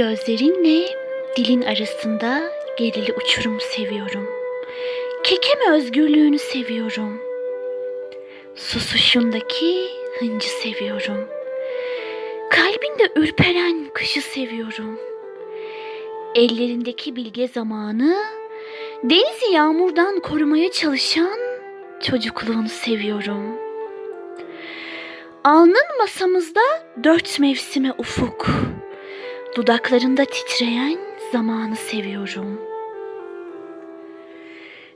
Gözlerinle dilin arasında gerili uçurum seviyorum. Kekeme özgürlüğünü seviyorum. Susuşundaki hıncı seviyorum. Kalbinde ürperen kışı seviyorum. Ellerindeki bilge zamanı, denizi yağmurdan korumaya çalışan çocukluğunu seviyorum. Alnın masamızda dört mevsime ufuk. Dudaklarında titreyen zamanı seviyorum.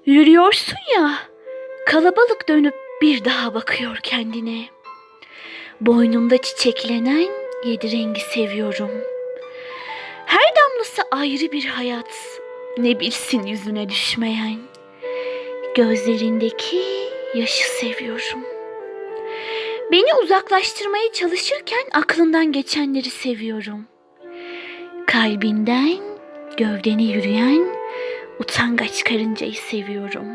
Yürüyorsun ya, kalabalık dönüp bir daha bakıyor kendine. Boynumda çiçeklenen yedi rengi seviyorum. Her damlası ayrı bir hayat, ne bilsin yüzüne düşmeyen. Gözlerindeki yaşı seviyorum. Beni uzaklaştırmaya çalışırken aklından geçenleri seviyorum. Kalbinden gövdene yürüyen utangaç karıncayı seviyorum.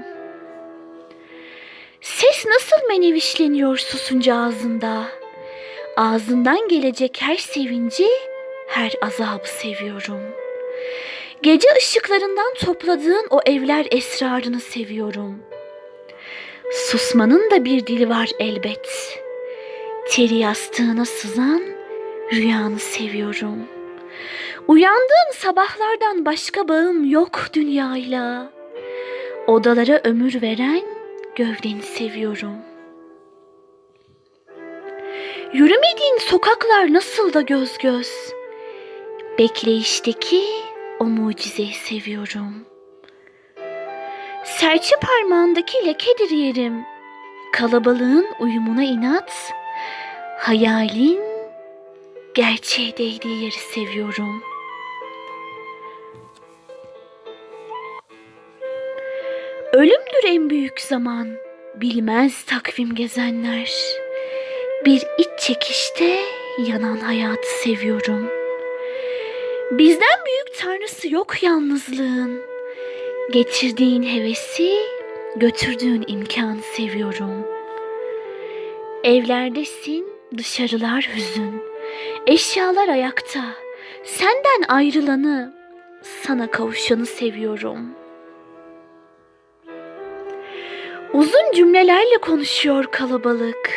Ses nasıl menevişleniyor susunca ağzında. Ağzından gelecek her sevinci, her azabı seviyorum. Gece ışıklarından topladığın o evler esrarını seviyorum. Susmanın da bir dili var elbet. Teri yastığına sızan rüyanı seviyorum. Uyandığın sabahlardan başka bağım yok dünyayla. Odalara ömür veren gövdeni seviyorum. Yürümediğin sokaklar nasıl da göz göz. Bekleyişteki o mucizeyi seviyorum. Serçe parmağındaki lekedir yerim. Kalabalığın uyumuna inat. Hayalin gerçeğe değdiği yeri seviyorum. Ölümdür en büyük zaman. Bilmez takvim gezenler. Bir iç çekişte yanan hayatı seviyorum. Bizden büyük tanrısı yok yalnızlığın. Getirdiğin hevesi, götürdüğün imkanı seviyorum. Evlerdesin, dışarılar hüzün. Eşyalar ayakta. Senden ayrılanı, sana kavuşanı seviyorum. Uzun cümlelerle konuşuyor kalabalık.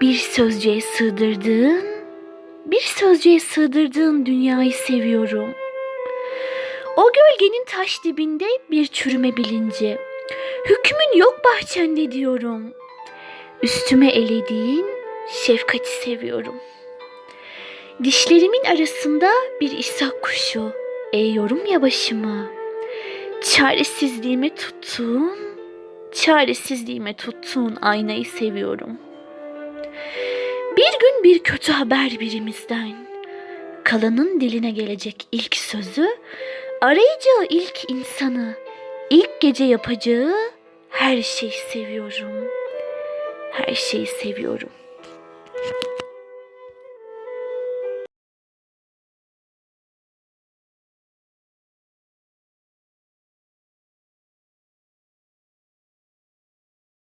Bir sözcüğe sığdırdığın, bir sözcüğe sığdırdığın dünyayı seviyorum. O gölgenin taş dibinde bir çürüme bilinci. Hükmün yok bahçende diyorum. Üstüme elediğin şefkati seviyorum. Dişlerimin arasında bir İshak kuşu eğiyorum ya başımı. Çaresizliğime tuttuğun, çaresizliğime tuttuğun aynayı seviyorum. Bir gün bir kötü haber birimizden. Kalanın diline gelecek ilk sözü, arayacağı ilk insanı, ilk gece yapacağı her şeyi seviyorum. Her şeyi seviyorum.